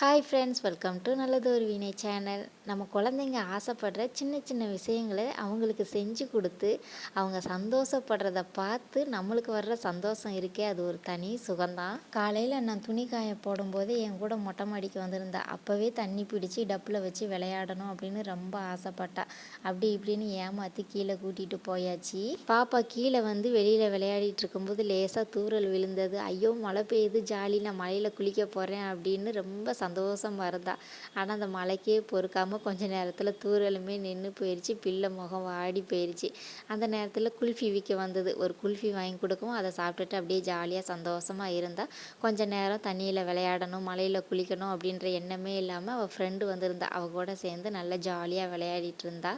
Hi friends welcome to நல்லது ஒரு வினை சேனல் நம்ம குழந்தைங்க ஆசைப்படுற சின்ன சின்ன விஷயங்களை அவங்களுக்கு செஞ்சு கொடுத்து அவங்க சந்தோஷப்படுறத பார்த்து நம்மளுக்கு வர்ற சந்தோஷம் இருக்கே அது ஒரு தனி சுகம்தான். காலையில் நான் துணி காய போடும்போது என் கூட மொட்டை மாடிக்கு வந்திருந்தா அப்போவே தண்ணி பிடிச்சி டப்பில் வச்சு விளையாடணும் அப்படின்னு ரொம்ப ஆசைப்பட்டா. அப்படி இப்படின்னு ஏமாற்றி கீழே கூட்டிகிட்டு போயாச்சு. பாப்பா கீழே வந்து வெளியில் விளையாடிட்டு இருக்கும்போது லேசாக தூறல் விழுந்தது. ஐயோ மழை பெய்யுது ஜாலி நான் மழையில் குளிக்க போகிறேன் அப்படின்னு ரொம்ப சந்தோஷம் வருதா? ஆனால் அந்த மலைக்கே பொறுக்காமல் கொஞ்ச நேரத்தில் தூரலுமே நின்று போயிடுச்சு பிள்ளை முகம் வாடி போயிடுச்சு அந்த நேரத்தில் குல்ஃபி விற்க வந்தது. ஒரு குல்ஃபி வாங்கி கொடுக்கவும் அதை சாப்பிட்டுட்டு அப்படியே ஜாலியாக சந்தோஷமாக இருந்தால் கொஞ்ச நேரம் தண்ணியில் விளையாடணும் மலையில் குளிக்கணும் அப்படின்ற எண்ணமே இல்லாமல் அவள் ஃப்ரெண்டு வந்திருந்தா. அவள் கூட சேர்ந்து நல்லா ஜாலியாக விளையாடிட்டு இருந்தா.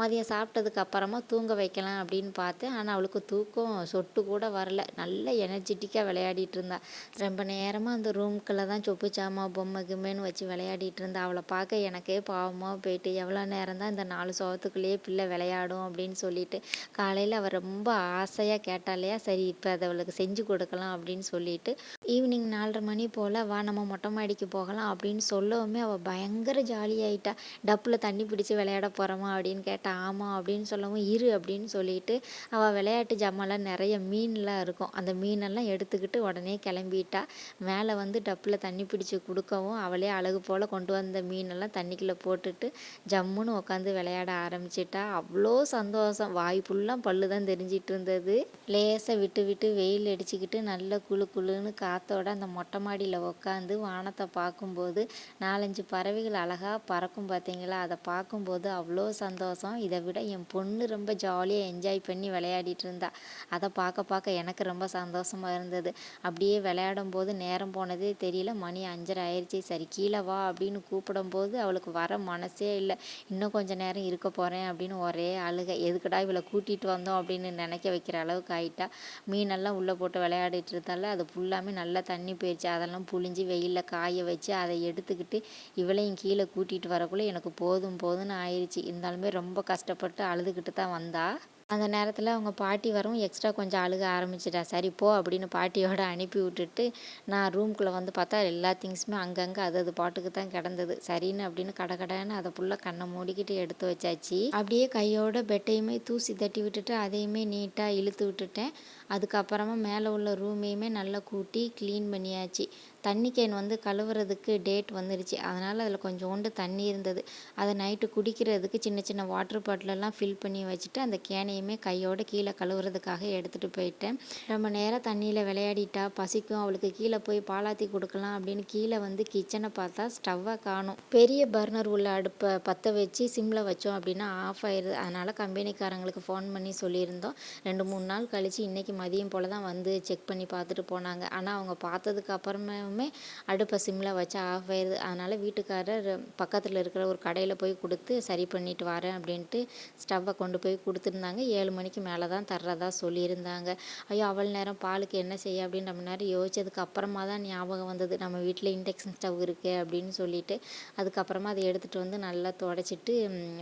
மதியம் சாப்பிட்டதுக்கு அப்புறமா தூங்க வைக்கலாம் அப்படின்னு பார்த்தேன். ஆனால் அவளுக்கு தூக்கம் சொட்டு கூட வரல. நல்ல எனர்ஜெட்டிக்காக விளையாடிட்டு இருந்தா. ரொம்ப நேரமாக அந்த ரூம்குள்ளே தான் சொப்பு சாமா பொம்மை கிம்மைன்னு வச்சு விளையாடிட்டு இருந்தா. அவளை பார்க்க எனக்கே பாவமாக போயிட்டு எவ்வளோ நேரம் தான் இந்த நாலு சோகத்துக்குள்ளேயே பிள்ளை விளையாடும்? அப்படின்னு சொல்லிட்டு காலையில் அவள் ரொம்ப ஆசையாக கேட்டாலையா சரி இப்போ அதை அவளுக்கு செஞ்சு கொடுக்கலாம் அப்படின்னு சொல்லிட்டு ஈவினிங் நாலரை மணி போல் வா நம்ம மொட்டை மாடிக்கு போகலாம் அப்படின்னு சொல்லவுமே அவள் பயங்கர ஜாலியாயிட்டா. டப்பில் தண்ணி பிடிச்சி விளையாட போகிறோமா அப்படின்னு கேட்டா ஆமாம் அப்படின்னு சொல்லவும் இரு அப்படின்னு சொல்லிட்டு அவள் விளையாட்டு ஜாமான்லாம் நிறைய மீன்லாம் இருக்கும். அந்த மீனெல்லாம் எடுத்துக்கிட்டு உடனே கிளம்பிட்டா. மேலே வந்து டப்பில் தண்ணி பிடிச்சி கொடுக்கவும் அவளே அழகு போல் கொண்டு வந்த மீனெல்லாம் தண்ணிக்குள்ளே போட்டுட்டு ஜம்முன்னு உட்காந்து விளையாட ஆரம்பிச்சிட்டா. அவ்வளோ சந்தோஷம். வாய் ஃபுல்லாக பல்லு தான் தெரிஞ்சிட்டு இருந்தது. லேசாக விட்டு விட்டு வெயில் அடிச்சுக்கிட்டு நல்ல குளு குளுன்னு காத்தோட அந்த மொட்டை மாடியில் உட்காந்து வானத்தை பார்க்கும்போது நாலஞ்சு பறவைகள் அழகாக பறக்கும் பார்த்தீங்களா அதை பார்க்கும்போது அவ்வளோ சந்தோஷம். இதை விட என் பொண்ணு ரொம்ப ஜாலியாக என்ஜாய் பண்ணி விளையாடிட்டு இருந்தா. அதை பார்க்க பார்க்க எனக்கு ரொம்ப சந்தோஷமாக இருந்தது. அப்படியே விளையாடும் போது நேரம் போனதே தெரியல. மணி அஞ்சரை ஆயிடுச்சு சரி கீழே வா அப்படின்னு கூப்பிடும்போது அவளுக்கு வர மனசே இல்லை. இன்னும் கொஞ்ச நேரம் இருக்க போகிறேன் அப்படின்னு ஒரே அழுகை. எதுக்குடா இவளை கூட்டிகிட்டு வந்தோம் அப்படின்னு நினைக்க வைக்கிற அளவுக்கு ஆயிட்டா. மீனெல்லாம் உள்ளே போட்டு விளையாடிட்டு இருந்தால அது ஃபுல்லாமே நல்லா நல்லா தண்ணி போயிடுச்சு அதெல்லாம் புழிஞ்சு வெயிலில் காய வச்சு அதை எடுத்துக்கிட்டு இவளையும் கீழே கூட்டிகிட்டு வரக்குள்ளே எனக்கு போதும் போதும்னு ஆயிடுச்சு இருந்தாலுமே ரொம்ப கஷ்டப்பட்டு அழுதுகிட்டு தான் வந்தா. அந்த நேரத்தில் அவங்க பாட்டி வரவும் எக்ஸ்ட்ரா கொஞ்சம் அழுக ஆரம்பிச்சிட்டா. சரி போ அப்படின்னு பாட்டியோட அனுப்பி விட்டுட்டு நான் ரூம்குள்ளே வந்து பார்த்தா எல்லா திங்ஸுமே அங்கங்கே அது அது பாட்டுக்கு தான் கிடந்தது. சரின்னு அப்படின்னு கடை கடைன்னு அதை ஃபுல்லாக கண்ணை மூடிக்கிட்டு எடுத்து வச்சாச்சு. அப்படியே கையோட பெட்டையுமே தூசி தட்டி விட்டுட்டு அதையுமே நீட்டாக இழுத்து விட்டுட்டேன். அதுக்கப்புறமா மேலே உள்ள ரூமையுமே நல்லா கூட்டி க்ளீன் பண்ணியாச்சு. தண்ணி கேன் வந்து கழுவுறதுக்கு டேட் வந்துருச்சு. அதனால் அதில் கொஞ்சோண்டு தண்ணி இருந்தது. அதை நைட்டு குடிக்கிறதுக்கு சின்ன சின்ன வாட்டர் பாட்டிலெல்லாம் ஃபில் பண்ணி வச்சுட்டு அந்த கேனையுமே கையோடு கீழே கழுவுறதுக்காக எடுத்துகிட்டு போயிட்டேன். ரொம்ப நேரம் தண்ணியில் விளையாடிட்டா பசிக்கும். அவளுக்கு கீழே போய் பாலாத்தி கொடுக்கலாம் அப்படின்னு கீழே வந்து கிச்சனை பார்த்தா ஸ்டவ்வை காணும். பெரிய பர்னர் உள்ள அடுப்பை பற்ற வச்சு சிம்மில் வச்சோம் அப்படின்னா ஆஃப் ஆயிடுது. அதனால் கம்பெனிக்காரங்களுக்கு ஃபோன் பண்ணி சொல்லியிருந்தோம். ரெண்டு மூணு நாள் கழித்து இன்றைக்கி மதியம் போல் தான் வந்து செக் பண்ணி பார்த்துட்டு போனாங்க. ஆனால் அவங்க பார்த்ததுக்கு அப்புறமே அடுப்பை சிம்மில் வச்சு ஆஃப் ஆயிடுது அதனால் வீட்டுக்காரர் பக்கத்தில் இருக்கிற ஒரு கடையில் போய் கொடுத்து சரி பண்ணிட்டு வரேன் அப்படின்ட்டு ஸ்டவ்வை கொண்டு போய் கொடுத்துருந்தாங்க. ஏழு மணிக்கு மேலே தான் தர்றதா சொல்லியிருந்தாங்க. ஐயோ அவ்வளோ நேரம் பாலுக்கு என்ன செய்ய அப்படின்னு நம்ம நேரம் யோசிச்சதுக்கு அப்புறமா தான் ஞாபகம் வந்தது. நம்ம வீட்டில் இண்டக்ஷன் ஸ்டவ் இருக்குது அப்படின்னு சொல்லிட்டு. அதுக்கப்புறமா அதை எடுத்துகிட்டு வந்து நல்லா தொடச்சிட்டு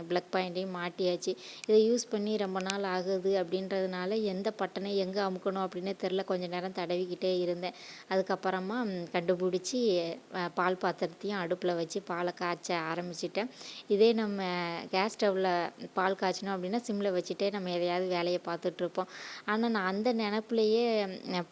ப்ளக் பாயிண்ட்டையும் மாட்டியாச்சு. இதை யூஸ் பண்ணி ரொம்ப நாள் ஆகுது அப்படின்றதுனால எந்த பட்டனை எங்கே அமுக்கணும் அப்படின்னே தெரில கொஞ்சம் நேரம் தடவிக்கிட்டே இருந்தேன். அதுக்கப்புறமா கண்டுபிடிச்சி பால் பாத்திரத்தையும் அடுப்பில் வச்சு பாலை காய்ச்ச ஆரம்பிச்சிட்டேன். இதே நம்ம கேஸ் ஸ்டவ்வில் பால் காய்ச்சணும் அப்படின்னா சிம்மில் வச்சுட்டே நம்ம எதையாவது வேலையை பார்த்துட்ருப்போம் ஆனால் நான் அந்த நினப்புலையே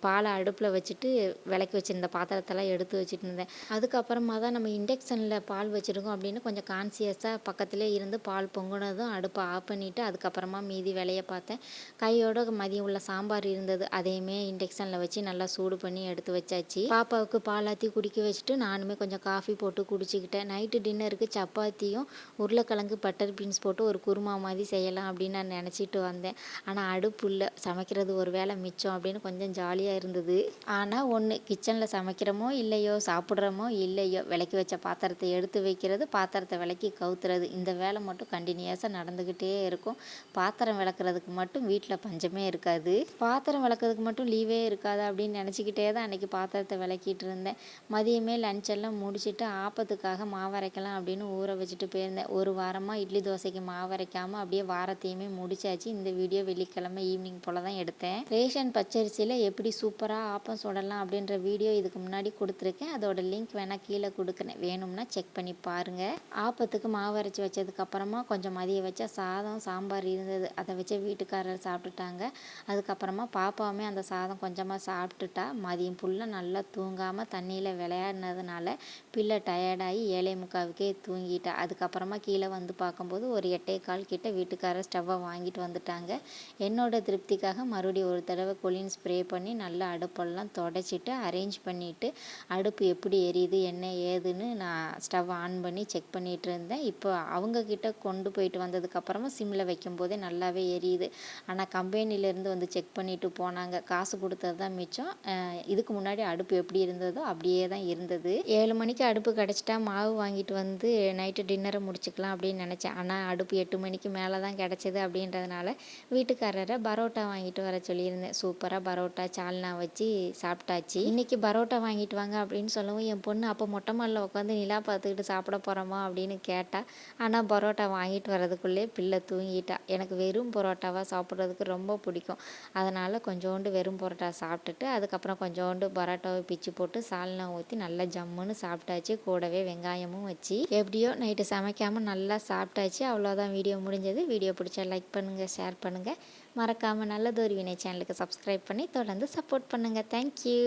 பாலை அடுப்பில் வச்சுட்டு விளக்கி வச்சுருந்த பாத்திரத்தெல்லாம் எடுத்து வச்சுட்டு இருந்தேன். அதுக்கப்புறமா தான் நம்ம இண்டக்ஷனில் பால் வச்சுருக்கோம் அப்படின்னு கொஞ்சம் கான்சியஸாக பக்கத்துலேயே இருந்து பால் பொங்குனதும் அடுப்பை ஆஃப் பண்ணிவிட்டு அதுக்கப்புறமா மீதி வேலையை பார்த்தேன். கையோட மதியம் உள்ள சாம்பார் இருந்து இருந்தது. அதையுமே இண்டக்ஷனில் வச்சு நல்லா சூடு பண்ணி எடுத்து வச்சாச்சு. பாப்பாவுக்கு பாலாத்தி குடிக்க வச்சுட்டு நானுமே கொஞ்சம் காஃபி போட்டு குடிச்சிக்கிட்டேன். நைட்டு டின்னருக்கு சப்பாத்தியும் உருளைக்கிழங்கு பட்டர் பீன்ஸ் போட்டு ஒரு குருமா மாதிரி செய்யலாம் அப்படின்னு நான் நினச்சிட்டு வந்தேன். ஆனால் அடுப்பு இல்லை. சமைக்கிறது ஒரு வேளை மிச்சம் அப்படின்னு கொஞ்சம் ஜாலியாக இருந்தது. ஆனால் ஒன்று கிச்சனில் சமைக்கிறோமோ இல்லையோ சாப்பிட்றோமோ இல்லையோ விளக்கி வச்ச பாத்திரத்தை எடுத்து வைக்கிறது பாத்திரத்தை விளக்கி கவுத்துறது. இந்த வேலை மட்டும் கண்டினியூஸாக நடந்துக்கிட்டே இருக்கும். பாத்திரம் விளக்குறதுக்கு மட்டும் வீட்டில் பஞ்சமே இருக்காது. பாத்திரம் பாத்திரம் விளக்குறதுக்கு மட்டும் லீவே இருக்காது அப்படின்னு நினச்சிக்கிட்டே தான் அன்றைக்கி பாத்திரத்தை விளக்கிட்டு இருந்தேன். மதியமே லஞ்ச் எல்லாம் முடிச்சுட்டு ஆப்பத்துக்காக மாவு அரைக்கலாம் அப்படின்னு ஊற வச்சுட்டு போயிருந்தேன். ஒரு வாரமாக இட்லி தோசைக்கு மாவு அரைக்காமல் அப்படியே வாரத்தையுமே முடிச்சாச்சு. இந்த வீடியோ வெள்ளிக்கிழமை ஈவினிங் போல் தான் எடுத்தேன். ரேஷன் பச்சரிசியில் எப்படி சூப்பராக ஆப்பம் சுடலாம் அப்படின்ற வீடியோ இதுக்கு முன்னாடி கொடுத்துருக்கேன். அதோட லிங்க் வேணால் கீழே கொடுக்குறேன். வேணும்னா செக் பண்ணி பாருங்கள் ஆப்பத்துக்கு மாவு அரைச்சி வச்சதுக்கப்புறமா கொஞ்சம் மதியம் வச்ச சாதம் சாம்பார் இருந்தது. அதை வச்சு வீட்டுக்காரர் சாப்பிட்டுட்டாங்க. அதுக்கப்புறமா பாப்பாவுமே அந்த சாதம் கொஞ்சமாக சாப்பிட்டுட்டா மதியம் ஃபுல்லாக நல்லா தூங்காமல் தண்ணியில் விளையாடினதுனால பிள்ளை டயர்டாகி ஏழை முக்காவுக்கே தூங்கிட்டா. அதுக்கப்புறமா கீழே வந்து பார்க்கும்போது ஒரு எட்டே கால் கிட்ட வீட்டுக்காரர் ஸ்டவ்வை வாங்கிட்டு வந்துட்டாங்க. என்னோட திருப்திக்காக மறுபடியும் ஒரு தடவை கொலின் ஸ்ப்ரே பண்ணி நல்லா அடுப்பெல்லாம் தொடச்சிட்டு அரேஞ்ச் பண்ணிவிட்டு அடுப்பு எப்படி எரியுது என்ன ஏதுன்னு நான் ஸ்டவ் ஆன் பண்ணி செக் பண்ணிகிட்டு இருந்தேன். இப்போ அவங்கக்கிட்ட கொண்டு போயிட்டு வந்ததுக்கப்புறமா சிம்மில் வைக்கும்போதே நல்லாவே எரியுது. ஆனால் கம்பெனிலேருந்து வந்து செக் பண்ணிட்டு போனாங்க. காசு கொடுத்தது தான் மிச்சம். இதுக்கு முன்னாடி அடுப்பு எப்படி இருந்ததோ அப்படியே தான் இருந்தது. ஏழு மணிக்கு அடுப்பு கிடச்சிட்டா மாவு வாங்கிட்டு வந்து நைட்டு டின்னரை முடிச்சுக்கலாம் அப்படின்னு நினச்சேன். ஆனால் அடுப்பு எட்டு மணிக்கு மேலே தான் கிடச்சிது அப்படின்றதுனால வீட்டுக்காரரை பரோட்டா வாங்கிட்டு வர சொல்லியிருந்தேன். சூப்பராக பரோட்டா சால்னா வச்சு சாப்பிட்டாச்சு. இன்றைக்கி பரோட்டா வாங்கிட்டு வாங்க அப்படின்னு சொல்லவும் என் பொண்ணு அப்போ மொட்டை மாலில் உட்காந்து நிலா பார்த்துக்கிட்டு சாப்பிட போகிறோமா அப்படின்னு கேட்டா ஆனால் பரோட்டா வாங்கிட்டு வரதுக்குள்ளே பிள்ளை தூங்கிட்டா. எனக்கு வெறும் பரோட்டாவாக சாப்பிட்றதுக்கு ரொம்ப பிடிக்கும். அதனால் கொஞ்சோண்டு வெறும் பரோட்டா சாப்பிட்டுட்டு அதுக்கப்புறம் கொஞ்சோண்டு பரோட்டாவை பிச்சு போட்டு சால்னா ஊற்றி நல்லா ஜம்முன்னு சாப்பிட்டாச்சு. கூடவே வெங்காயமும் வச்சு எப்படியோ நைட்டு சமைக்காமல் நல்லா சாப்பிட்டாச்சு. அவ்வளோதான் வீடியோ முடிஞ்சது. வீடியோ பிடிச்சா லைக் பண்ணுங்கள் ஷேர் பண்ணுங்கள் மறக்காமல் நல்லதொரு வினை சேனலுக்கு சப்ஸ்கிரைப் பண்ணி தொடர்ந்து சப்போர்ட் பண்ணுங்கள் தேங்க்யூ